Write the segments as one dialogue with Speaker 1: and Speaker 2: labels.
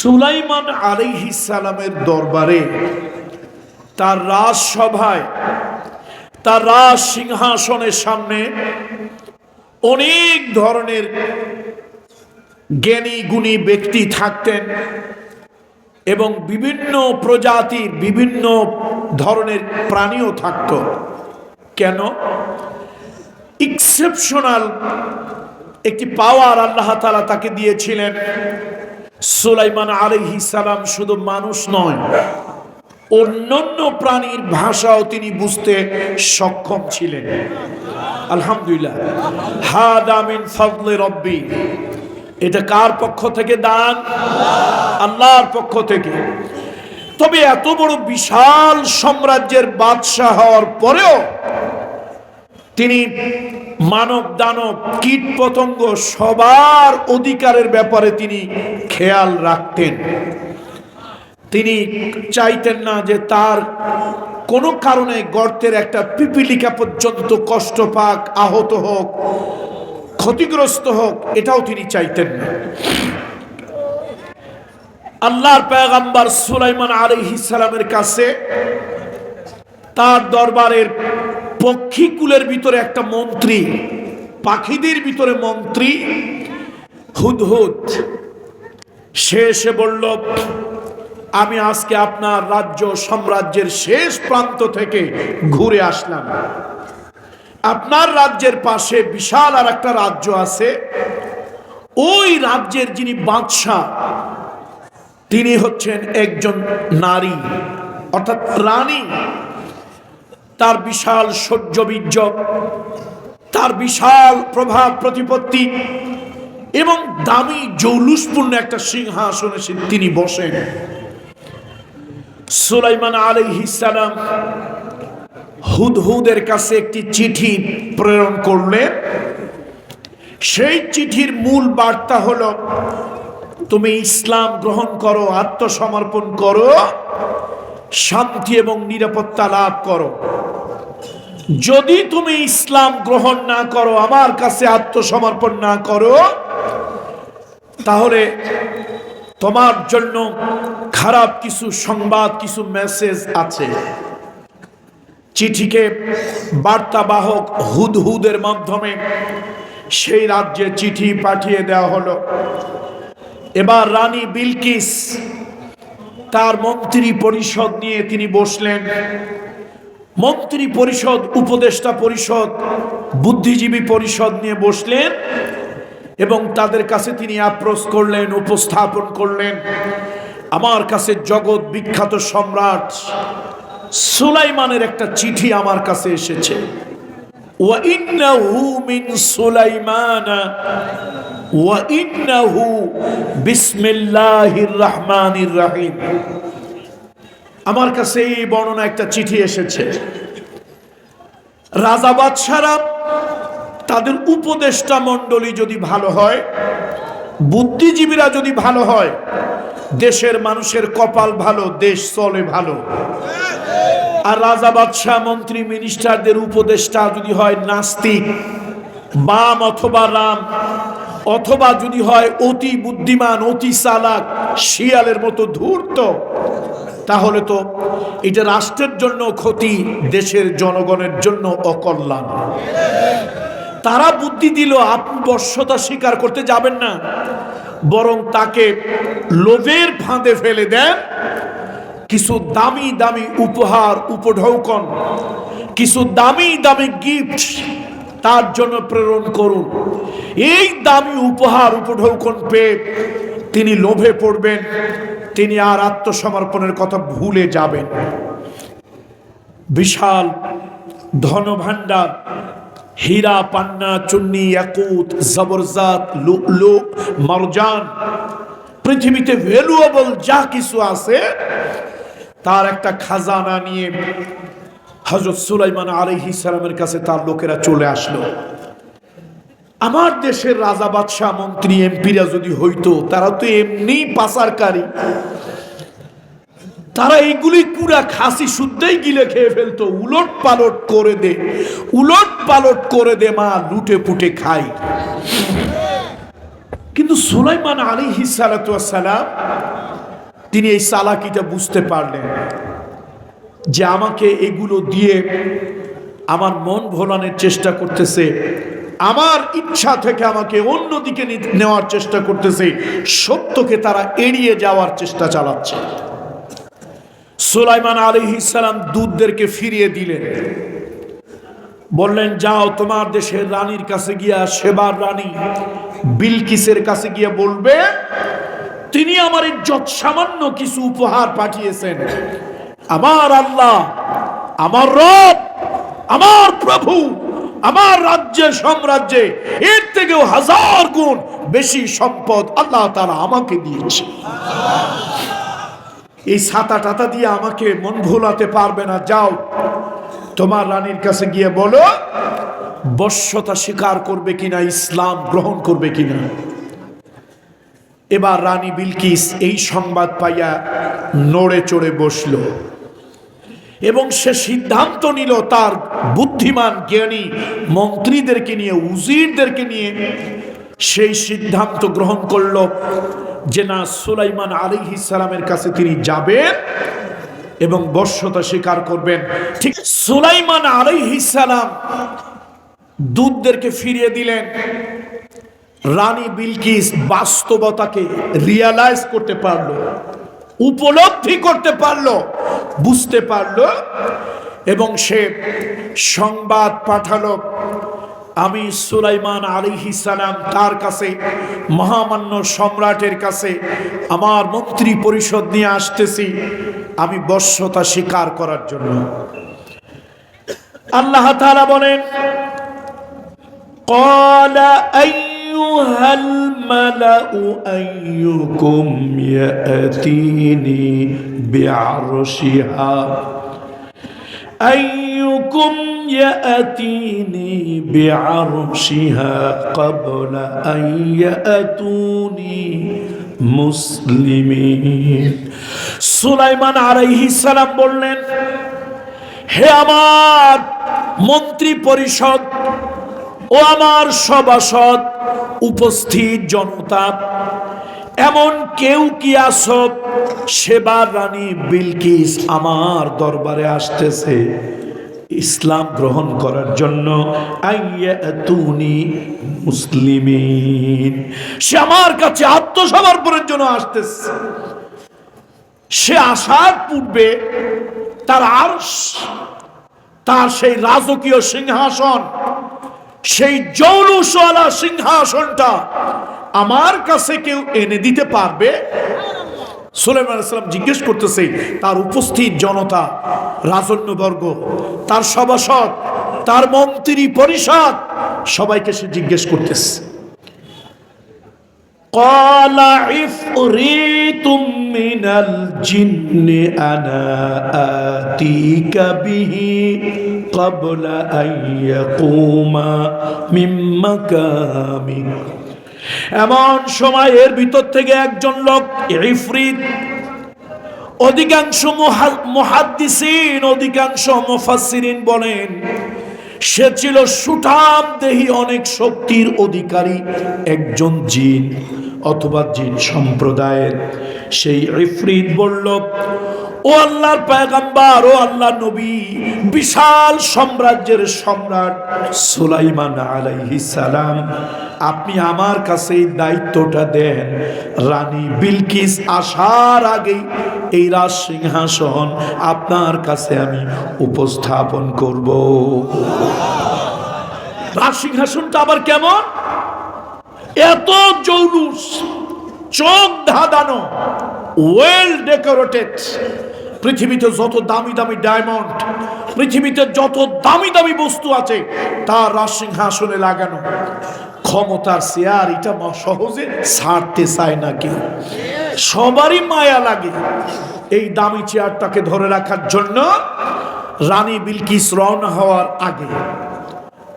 Speaker 1: সুলাইমান সালামের দরবারে, তার রাজসভায়, তার রাজ সিংহাসনের সামনে অনেক ধরনের জ্ঞানী গুণী ব্যক্তি থাকতেন এবং বিভিন্ন প্রজাতি বিভিন্ন ধরনের প্রাণীও থাকত। কেন? এক্সেপশনাল একটি পাওয়ার আল্লাহ তাকে দিয়েছিলেন। সুলাইমান আলহি সালাম শুধু মানুষ নয়, অন্যান্য প্রাণীর ভাষাও তিনি বুঝতে সক্ষম ছিলেন। আলহামদুলিল্লাহ। হাদামিন ফজলে রব্বি। এটা কার পক্ষ থেকে দান? আল্লাহর পক্ষ থেকে। তবে এত বড় বিশাল সাম্রাজ্যের বাদশাহ হওয়ার পরেও তিনি মানব দানব কীট পতঙ্গ সবার অধিকারের ব্যাপারে তিনি খেয়াল রাখতেন। তিনি চাইতেন না যে তার কোনো কারণে গর্তের একটা পিপিলিকা পর্যন্ত কষ্ট পাক, আহত হোক, ক্ষতিগ্রস্ত হোক, এটাও তিনি চাইতেন না। আল্লাহর পেগাম্বার সুলাইমান আলাইহিস সালামের কাছে তার দরবারের পক্ষীকুলের ভিতরে একটা মন্ত্রী, পাখিদের ভিতরে মন্ত্রী হুদহুদ সে এসে বলল, আমি আজকে আপনার রাজ্য সাম্রাজ্যের শেষ প্রান্ত থেকে ঘুরে আসলাম। আপনার রাজ্যের পাশে বিশাল আর একটা রাজ্য আছে। ওই রাজ্যের যিনি বাদশাহ, তিনি হচ্ছেন একজন নারী, অর্থাৎ রানী। তার বিশাল সৌর্যবীর্য, তার বিশাল প্রভাব প্রতিপত্তি এবং দামি জৌলুসপূর্ণ একটা সিংহাসনে তিনি বসেন। সুলাইমান আলাইহিসালাম হুদহুদের কাছে একটি চিঠি প্রেরণ করলেন। সেই চিঠির মূল বার্তা হলো, তুমি ইসলাম গ্রহণ করো, আত্মসমর্পণ করো শান্তি এবং নিরাপত্তা লাভ করো। যদি তুমি ইসলাম গ্রহণ না করো, আমার কাছে আত্মসমর্পণ না করো, তাহলে তোমার জন্য খারাপ কিছু সংবাদ, কিছু মেসেজ আছে। চিঠিকে বার্তাবাহক হুদহুদের মাধ্যমে সেই রাজ্যে চিঠি পাঠিয়ে দেওয়া হলো। এবার রানী বিলকিস তার মন্ত্রী পরিষদ নিয়ে তিনি বসলেন। মন্ত্রী পরিষদ উপদেষ্টা পরিষদ, বুদ্ধিজীবী পরিষদ নিয়ে বসলেন এবং তাদের কাছে তিনি আপ্রোস করলেন, উপস্থাপন করলেন। আমার কাছে জগৎ বিখ্যাত সম্রাট সুলাইমানের একটা চিঠি আমার কাছে এসেছে। ওয়া ইন্নাহু মিন সুলাইমানা ওয়াইন্নাহু বিসমিল্লাহির রহমানির রাহিম আমার কাছে এই বর্ণনা একটা চিঠি এসেছে। রাজা বাদশারা, তাদের উপদেষ্টা মণ্ডলী যদি ভালো হয়, বুদ্ধিজীবীরা যদি ভালো হয়, দেশের মানুষের কপাল ভালো, দেশ চলে ভালো। আর রাজা বাদশাহ, মন্ত্রী মিনিস্টারদের উপদেষ্টা যদি হয় নাস্তিক, বাম অথবা রাম অথবা যদি হয় অতি বুদ্ধিমান, অতি চালাক, শিয়ালের মতো ধূর্ত, তাহলে তো এটা রাষ্ট্রের জন্য ক্ষতি, দেশের জনগণের জন্য অকল্যাণ। তারা বুদ্ধি দিল বর্ষতা স্বীকার করতে যাবেন না। বরং তাকে লোভের ফাঁদে ফেলে দেন। কিছু দামি দামি উপহার, উপঢৌকন, কিছু দামি দামি গিফট তার জন্য প্রেরণ করুন। এই দামি উপহার উপঢৌকন পেয়ে তিনি লোভে পড়বেন, তিনি আর আত্মসমর্পণের কথা ভুলে যাবেন। বিশাল ধনভাণ্ডার, হীরা, পান্না, চুন্নি একুত জবরজাত লুকলু মরজান, পৃথিবীতে ভ্যালুয়েবল যা কিছু আছে, তার একটা খাজানা নিয়ে হজরত সুলাইমান আলহি সালামের কাছে তার লোকেরা চলে আসলো। আমার দেশের রাজা, বাদশাহ, মন্ত্রী, এমপিরা যদি হইতো, তারা তো এমনি পাচারকারী। তারা এইগুলি পুরা খাসি শুদ্ধেই গিলে খেয়ে ফেলতো। উলট পালট করে দে, উলট পালট করে দে মা, লুটে পুটে খাই। কিন্তু সুলাইমান আলী সালাম, তিনি এই সালাকিটা বুঝতে পারলেন। যে আমাকে এগুলো দিয়ে আমার মন ভোলানোর চেষ্টা করতেছে, আমার ইচ্ছা থেকে আমাকে অন্যদিকে নেওয়ার চেষ্টা করতেছে, সত্যকে তারা এড়িয়ে যাওয়ার চেষ্টা চালাচ্ছে। সুলাইমান আলী ইসালাম দুধদেরকে ফিরিয়ে দিলেন। বললেন, যাও, তোমার দেশের রানীর কাছে গিয়া, সেবার রানী বিলকিসের কাছে গিয়ে বলবে, তিনি আমার ইজ্জত সামান্য কিছু উপহার পাঠিয়েছেন। আমার আল্লাহ, আমার রব, আমার প্রভু, আমার রাজ্যে সাম্রাজ্যে এর থেকেও হাজার গুণ বেশি সম্পদ আল্লাহ তারা আমাকে দিয়েছে। এই ছাতা টাতা দিয়ে আমাকে মন ভোলাতে পারবে না, যাও। তোমার রানীর কাছে গিয়ে বলো, বশ্যতা স্বীকার করবে কিনা, ইসলাম গ্রহণ করবে কিনা। এবার রানী বিলকিস এই সংবাদ পাইয়া নড়ে চড়ে বসল। এবং সে সিদ্ধান্ত নিল তার বুদ্ধিমান জ্ঞানী মন্ত্রীদেরকে নিয়ে, উজিরদেরকে নিয়ে সেই সিদ্ধান্ত গ্রহণ করল যে না, সুলাইমান আলী সালামের কাছে তিনি যাবেন এবং বর্ষতা স্বীকার করবেন। ঠিক সুলাইমান আলাইহি সালাম দুধদেরকে ফিরিয়ে দিলেন। রানী বিলকিস বাস্তবতাকে রিয়ালাইজ করতে পারল। উপলব্ধি করতে পারল, বুঝতে পারল, এবং সে সংবাদ পাঠালো, আমি সুলাইমান আলিহি সালাম তার কাছে, মহামান্য সম্রাটের কাছে আমার মন্ত্রী পরিষদ নিয়ে আসতেছি, আমি বর্ষতা স্বীকার করার জন্য। আল্লাহ বলেন أيها الملأ أيكم يأتيني بعرشها أيكم يأتيني بعرشها قبل أن يأتوني মুসলিমিন সুলাইমান আলাইহিস সালাম বললেন হে আমার মন্ত্রী পরিষদ ও আমার সভাসদ উপস্থিত জনতা, এমন কেউ কি আসব সেবার রানী বিলকিস আমার দরবারে আসতেছে। ইসলাম গ্রহণ করার জন্য মুসলিমিন। সে আমার কাছে আত্মসমর্পণের জন্য আসতেছে। সে আসার পূর্বে তার আর তার সেই রাজকীয় সিংহাসন সেই জৌলুসওয়ালা সিংহাসনটা আমার কাছে কেউ এনে দিতে পারবে সুলাইমান সালাম জিজ্ঞেস করতেছে তার উপস্থিত জনতা রাজন্যবর্গ তার সভাসদ তার মন্ত্রী পরিষদ সবাইকে সে জিজ্ঞেস করতেছে قال عفريت من الجن أنا آتيك به قبل أن يقوم من مكامك এমন সময়ের ভিতর থেকে একজন লোক ইফরিত অধিকাংশ মহাদ্দিসিন অধিকাংশ মুফাসসিরিন বলেন সে ছিল সুঠাম দেহি অনেক শক্তির অধিকারী একজন জিন অথবা জিন সম্প্রদায়ের সেই ইফরিত বলল ও আল্লাহর পায়গাম্বার, ও আল্লাহ নবী, বিশাল সাম্রাজ্যের সম্রাট সুলাইমান আলাইহি সালাম। আপনি আমার কাছে এই দায়িত্বটা দেন। রানী বিলকিস আসার আগেই এই রাজ সিংহাসন আপনার কাছে আমি উপস্থাপন করব। রাজ সিংহাসনটা আবার কেমন? এত জৌলুস, চোখ ধাঁধানো ওয়েল ডেকোরেটেড পৃথিবীতে যত দামি দামি ডায়মন্ড পৃথিবীতে যত দামি দামি বস্তু আছে, তার রাজসিংহাসনে লাগানো। ক্ষমতার চেয়ার এটা সহজে ছাড়তে চায় না কেউ। সবারই মায়া লাগে এই দামি চেয়ারটাকে ধরে রাখার জন্য। রানী বিলকিস রওনা হওয়ার আগে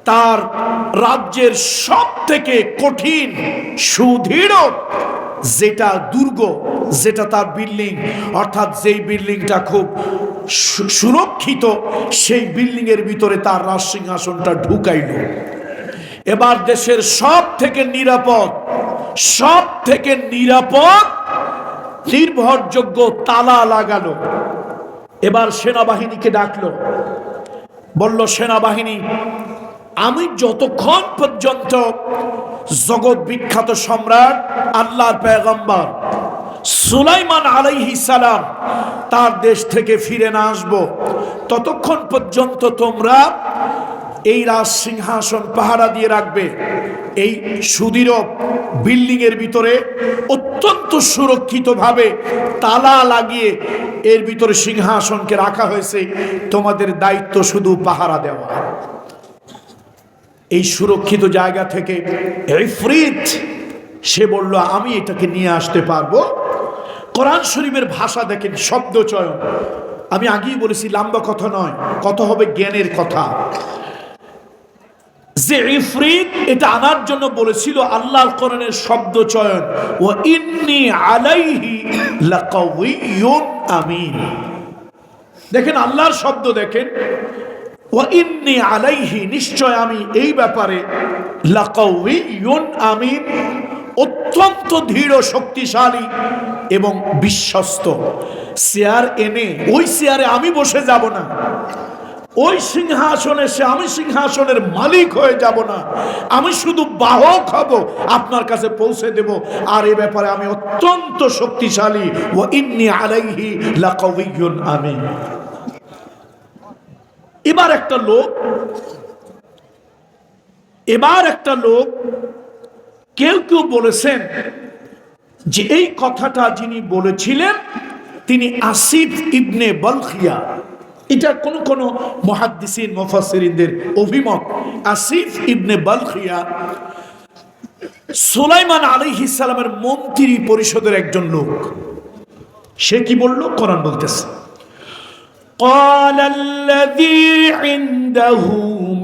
Speaker 1: তার রাজ্যের সব থেকে কঠিন, সুদৃঢ় যেটা দুর্গ, যেটা তার বিল্ডিং অর্থাৎ যেই বিল্ডিংটা খুব সুরক্ষিত, সেই বিল্ডিং এর ভিতরে তার রাজ সিংহাসনটা ঢুকাইল। এবার দেশের সব থেকে নিরাপদ সব থেকে নিরাপদ, নির্ভরযোগ্য তালা লাগালো। এবার সেনাবাহিনীকে ডাকলো। বলল, সেনাবাহিনী, আমি যতক্ষণ পর্যন্ত জগৎ বিখ্যাত সম্রাট, আল্লাহর পেগম্বর সুলাইমান আলাইহি সালাম, তার দেশ থেকে ফিরে না আসব। ততক্ষণ পর্যন্ত তোমরা এই রাজ সিংহাসন পাহারা দিয়ে রাখবে। এই সুদৃঢ় বিল্ডিং এর ভিতরে অত্যন্ত সুরক্ষিতভাবে তালা লাগিয়ে এর ভিতরে সিংহাসনকে রাখা হয়েছে। তোমাদের দায়িত্ব শুধু পাহারা দেওয়া। এই সুরক্ষিত জায়গা থেকে সে বলল, আমি এটাকে নিয়ে আসতে পারব। কোরআন শরীফের ভাষা দেখেন, শব্দ চয়ন। আমি আগেই বলেছি, লম্বা কথা নয় কত হবে জ্ঞানের কথা। যে ইফরিত এটা আনার জন্য বলেছিল আল্লাহর কোরআনের শব্দ চয়ন। ও ইন্নি আলাইহি আমিন। দেখেন, আল্লাহর শব্দ দেখেন ও ইন্নি আলাইহি, নিশ্চয় আমি এই ব্যাপারে লাকাউইয়ুন আমিন, অত্যন্ত দৃঢ় শক্তিশালী এবং বিশ্বস্ত। চেয়ার এনে, ওই চেয়ারে আমি বসে যাব না। ওই সিংহাসনে সে, আমি সিংহাসনের মালিক হয়ে যাব না। আমি শুধু বাহক হব, আপনার কাছে পৌঁছে দেব। আর এ ব্যাপারে আমি অত্যন্ত শক্তিশালী। ও ইন্নি আলাইহি লাকাউইয়ুন আমিন। এবার একটা লোক, এবার একটা লোক, কেউ কেউ বলেছেন যে এই কথাটা যিনি বলেছিলেন, তিনি আসিফ ইবনে বলখিয়া। এটা কোন কোন মহাদ্দিসিন, মুফাসসিরিনদের অভিমত। আসিফ ইবনে বলখিয়া সুলাইমান আলাইহিস সালামের মন্ত্রী পরিষদের একজন লোক। সে কি বলল? কোরআন বলতেছে। قال الذي عنده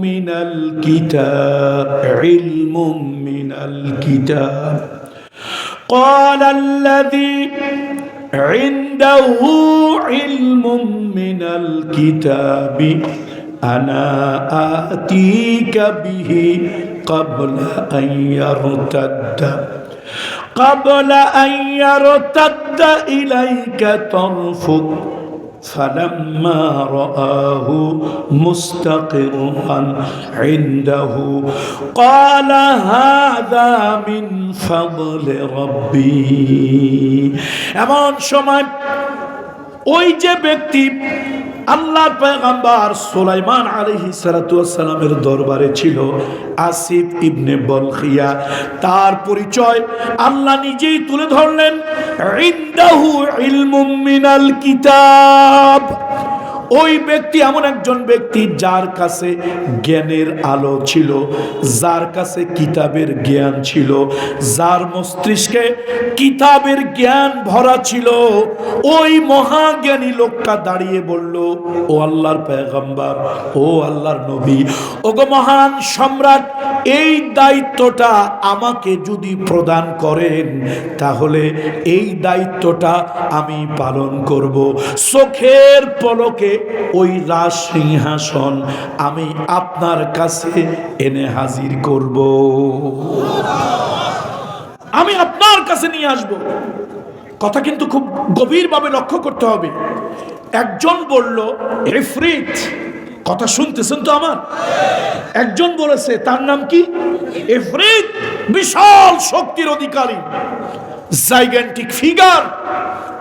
Speaker 1: من الكتاب علم من الكتاب. قال الذي عنده علم من الكتاب أنا آتيك به قبل أن يرتد. قبل أن يرتد إليك طرفك فلما رآه مستقرا عنده قال هذا من فضل ربي এমন সময় ওই যে ব্যক্তি আল্লাহর পয়গম্বর সোলাইমান আলহি সালাতু সালামের দরবারে ছিল আসিফ ইবনে বলখিয়া। তার পরিচয় আল্লাহ নিজেই তুলে ধরলেন। ইন্দাহু ইলমুমিনাল কিতাব। ওই ব্যক্তি এমন একজন ব্যক্তি যার কাছে জ্ঞানের আলো ছিল, যার কাছে কিতাবের জ্ঞান ছিল, যার মস্তিষ্কে কিতাবের জ্ঞান ভরা ছিল। ওই মহাজ্ঞানী লোকটা দাঁড়িয়ে বলল, ও আল্লাহর পেগম্বর ও আল্লাহর নবী, ওগো মহান সম্রাট, এই দায়িত্বটা আমাকে যদি প্রদান করেন, তাহলে এই দায়িত্বটা আমি পালন করব। চোখের পলকে ওই রাজ সিংহাসন আমি আপনার কাছে এনে হাজির করব। আমি আপনার কাছে নিয়ে আসব। কথা কিন্তু খুব গভীরভাবে লক্ষ্য করতে হবে। একজন বলল, এফরিত, কথা শুনতেছেন তো আমার? একজন বলেছে, তার নাম কি? এফরিত, বিশাল শক্তির অধিকারী জাইগ্যান্টিক ফিগার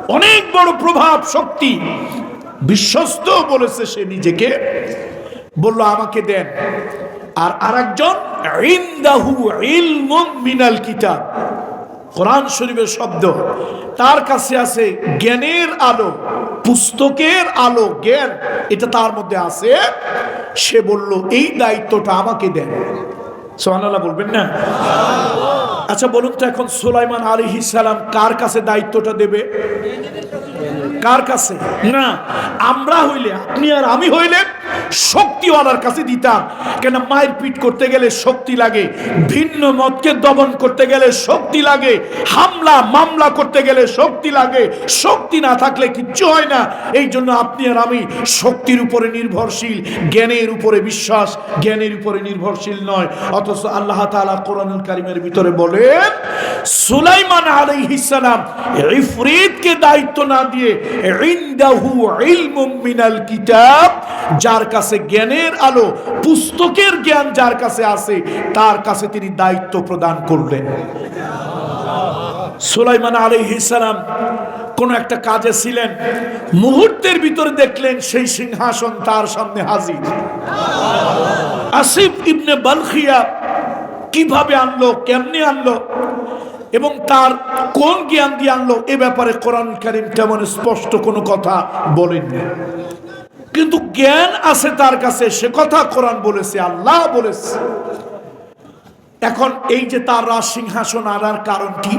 Speaker 1: অনেক বড় প্রভাব শক্তি বিশ্বস্ত বলেছে সে নিজেকে। বলল, আমাকে দেন। আর আরেকজন মিনাল কিতাব। কোরআন শরীফের শব্দ। তার কাছে আছে জ্ঞানের আলো, পুস্তকের আলো, জ্ঞান। এটা তার মধ্যে আছে। সে বলল, এই দায়িত্বটা আমাকে দেন। সোহানাল্লাহ বলবেন না? আচ্ছা বলুন তো এখন সুলাইমান আলী সালাম কার কাছে দায়িত্বটা দেবে? কার কাছে? না। আমরা হইলে আপনি আর আমি হইলে শক্তিওয়ালার কাছে দিতাম। কেন মায়ের পিট করতে গেলে শক্তি লাগে ভিন্ন মতকে দমন করতে গেলে শক্তি লাগে হামলা মামলা করতে গেলে শক্তি লাগে। শক্তি না থাকলে কিচ্ছু হয় না। এই জন্য আপনি আর আমি শক্তির উপরে নির্ভরশীল জ্ঞানের উপরে বিশ্বাস জ্ঞানের উপরে নির্ভরশীল নয়। অথচ আল্লাহ তাআলা কোরআনুল কারিমের ভিতরে বলেন সুলাইমান আলাইহিস সালাম ইফরিতকে দায়িত্ব না দিয়ে ইনদাহু ইলমুম মিনাল কিতাব, যার কাছে জ্ঞানের আলো, পুস্তকের জ্ঞান যার কাছে আছে, তার কাছে তিনি দায়িত্ব প্রদান করলেন। সুলাইমান আলাইহিস সালাম কোন একটা কাজে ছিলেন, মুহূর্তের ভিতরে দেখলেন সেই সিংহাসন তার সামনে হাজির। আসিফ ইবনে বালখিয়া কীভাবে আনলো, কেমনে আনলো, এবং তার কোন জ্ঞান দিয়ে আনলো, এ ব্যাপারে কোরআন কারিম তেমন স্পষ্ট কোনো কথা বলেননি। কিন্তু জ্ঞান আছে তার কাছে, সে কথা কোরআন বলেছে, আল্লাহ বলেছে। এখন এই যে তার রাজ সিংহাসন আনার কারণ কি?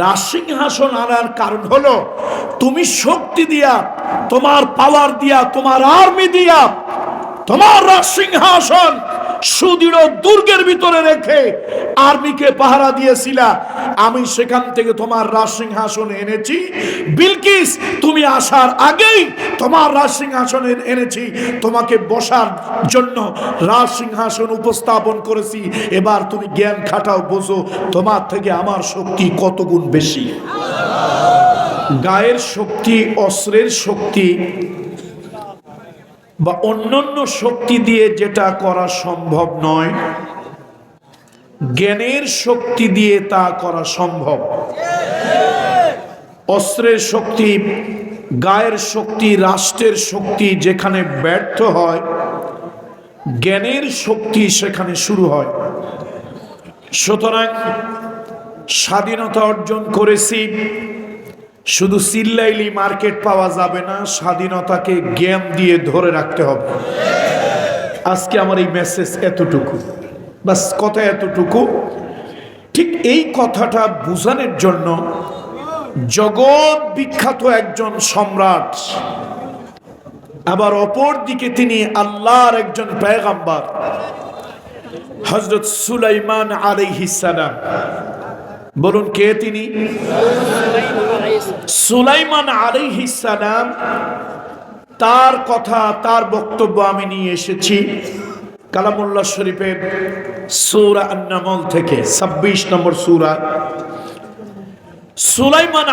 Speaker 1: রাজ সিংহাসন আনার কারণ হলো, তুমি শক্তি দিয়া, তোমার পাওয়ার দিয়া, তোমার আর্মি দিয়া, তোমার রাজ সিংহাসন সুদৃঢ় দুর্গের ভিতরে রেখে আর্মিকে পাহারা দিয়েছিলা। আমি সেখান থেকে তোমার রাজ সিংহাসন এনেছি। বিলকিস, তুমি আসার আগেই তোমার রাজ সিংহাসন এনেছি। তোমাকে বসার জন্য রাজ সিংহাসন উপস্থাপন করেছি। এবার তুমি জ্ঞান খাটাও, বোঝো তোমার থেকে আমার শক্তি কত গুণ বেশি। গায়ের শক্তি, অস্ত্রের শক্তি বা অন্যান্য শক্তি দিয়ে যেটা করা সম্ভব নয়, জ্ঞানের শক্তি দিয়ে তা করা সম্ভব। অস্ত্রের শক্তি, গায়ের শক্তি, রাষ্ট্রের শক্তি যেখানে ব্যর্থ হয়, জ্ঞানের শক্তি সেখানে শুরু হয়। সুতরাং স্বাধীনতা অর্জন করেছি শুধু চিল্লাইলি মার্কেট পাওয়া যাবে না, স্বাধীনতাকে জ্ঞান দিয়ে ধরে রাখতে হবে। আজকে আমার এই মেসেজ এতটুকু। বাস কথা এতটুকু। ঠিক এই কথাটা বোঝানোর জন্য জগৎ বিখ্যাত একজন সম্রাট, আবার অপর দিকে তিনি আল্লাহর একজন পেগাম্বার হজরত সুলাইমান আলাইহিস সালাম। বলুন, কে তিনি? সুলাইমান সালাম, তার কথা, তার বক্তব্য আমি নিয়ে এসেছি কালামুল্লাহ শরীফের সূরা আন-নামল থেকে 26 নম্বর সূরা। সুলাইমান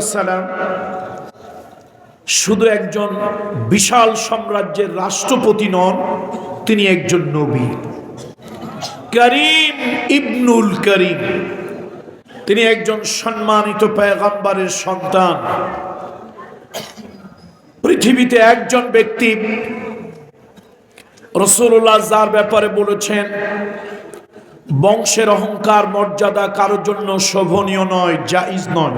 Speaker 1: সালাম শুধু একজন বিশাল সাম্রাজ্যের রাষ্ট্রপতি নন, তিনি একজন নবী। করিম ইবনুল করিম। তিনি একজন সম্মানিত পেগাম্বারের সন্তান। পৃথিবীতে একজন ব্যক্তি রসুল্লাহ যার ব্যাপারে বলেছেন, বংশের অহংকার মর্যাদা কারোর জন্য শোভনীয় নয় জাইজ নয়।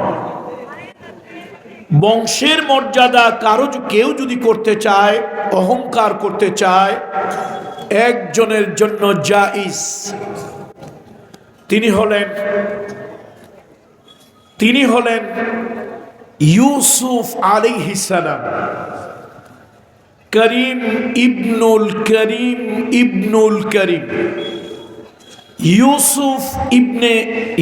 Speaker 1: বংশের মর্যাদা কারও কেউ যদি করতে চায়, অহংকার করতে চায়, একজনের জন্য জাইজ তিনি হলেন তিনি হলেন ইউসুফ আলাইহিসালাম করিম ইবনুল করিম ইবনুল করিম। ইউসুফ ইবনে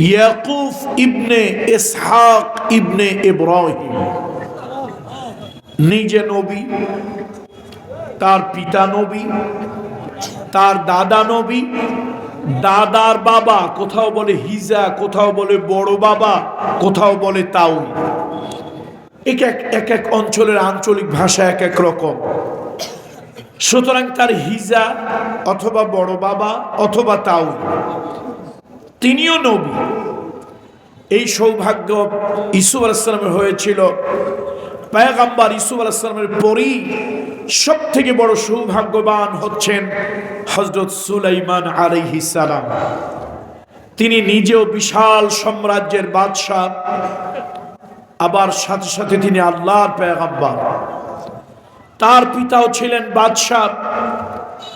Speaker 1: ইয়াকুফ ইবনে ইসহাক ইবনে ইব্রাহিম। নিজে নবী, তার পিতা নবী, তার দাদা নবী দাদার বাবা, কোথাও বলে হিজা, কোথাও বলে বড় বাবা, কোথাও বলে তাও এক এক এক এক অঞ্চলের আঞ্চলিক ভাষা এক এক রকম। সুতরাং তার হিজা অথবা বড় বাবা অথবা তাও তিনিও নবী। এই সৌভাগ্য ইসুফ আলাইসালামের হয়েছিল। পায়গাম্বার ইসুফ আলাইসালামের পরই সব থেকে বড় সৌভাগ্যবান হচ্ছেন হজরত সুলাইমান সালাম। তিনি নিজেও বিশাল সাম্রাজ্যের বাদশাহ, আবার সাথে সাথে তিনি আল্লাহর পেগাম্বার তার পিতাও ছিলেন বাদশাহ,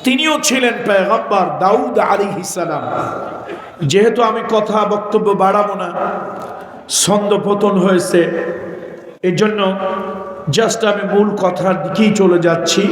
Speaker 1: তিনিও ছিলেন পেগম্বর দাউদ সালাম। যেহেতু আমি কথা, বক্তব্য বাড়াবো না, ছন্দ পতন হয়েছে এর জন্য জাস্ট আমি মূল কথার দিকেই চলে যাচ্ছি।